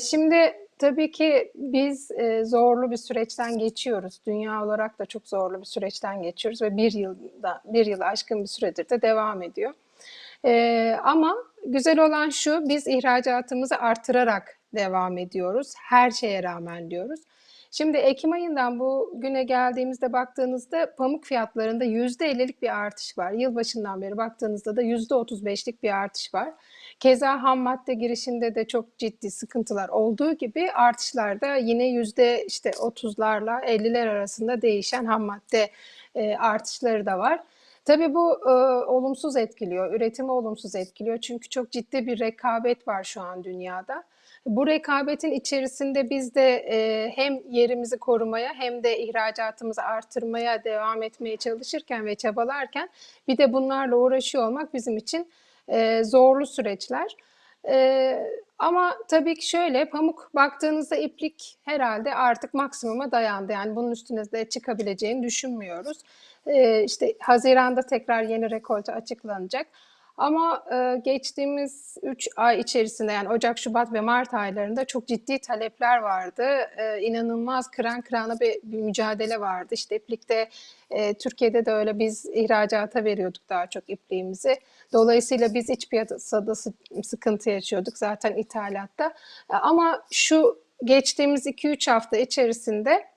şimdi tabii ki biz e, zorlu bir süreçten geçiyoruz. Dünya olarak da çok zorlu bir süreçten geçiyoruz ve bir yılda bir yılı aşkın bir süredir de devam ediyor. E, ama güzel olan şu, biz ihracatımızı artırarak devam ediyoruz. Her şeye rağmen diyoruz. Şimdi Ekim ayından bu güne geldiğimizde baktığınızda pamuk fiyatlarında %50'lik bir artış var. Yılbaşından beri baktığınızda da %35'lik bir artış var. Keza ham madde girişinde de çok ciddi sıkıntılar olduğu gibi artışlarda yine yüzde işte 30'larla 50'ler arasında değişen ham madde e, artışları da var. Tabii bu e, olumsuz etkiliyor, üretimi olumsuz etkiliyor çünkü çok ciddi bir rekabet var şu an dünyada. Bu rekabetin içerisinde biz de e, hem yerimizi korumaya hem de ihracatımızı artırmaya devam etmeye çalışırken ve çabalarken bir de bunlarla uğraşıyor olmak bizim için e, zorlu süreçler. E, ama tabii ki şöyle pamuk baktığınızda iplik herhalde artık maksimuma dayandı. Yani bunun üstüne de çıkabileceğini düşünmüyoruz. E, işte Haziran'da tekrar yeni rekolte açıklanacak. Ama e, geçtiğimiz 3 ay içerisinde yani Ocak, Şubat ve Mart aylarında çok ciddi talepler vardı. E, inanılmaz kıran kırana bir, bir mücadele vardı. İşte iplikte e, Türkiye'de de öyle biz ihracata veriyorduk daha çok ipliğimizi. Dolayısıyla biz iç piyasada sı- sıkıntı yaşıyorduk zaten ithalatta. E, ama şu geçtiğimiz 2-3 hafta içerisinde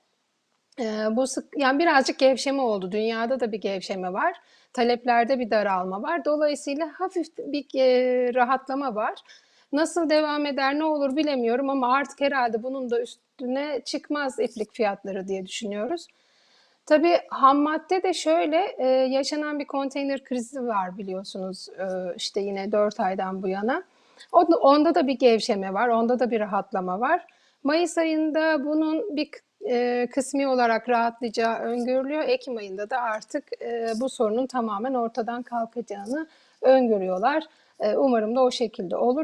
Eee, bu sık yani birazcık gevşeme oldu. Dünyada da bir gevşeme var. Taleplerde bir daralma var. Dolayısıyla hafif bir eee, rahatlama var. Nasıl devam eder, ne olur bilemiyorum ama artık herhalde bunun da üstüne çıkmaz iplik fiyatları diye düşünüyoruz. Tabii ham madde de şöyle eee, yaşanan bir konteyner krizi var biliyorsunuz eee, işte yine 4 aydan bu yana. Onda da bir gevşeme var, onda da bir rahatlama var. Mayıs ayında bunun bir e, kısmi olarak rahatlayacağı öngörülüyor. Ekim ayında da artık e, bu sorunun tamamen ortadan kalkacağını öngörüyorlar. E, umarım da o şekilde olur.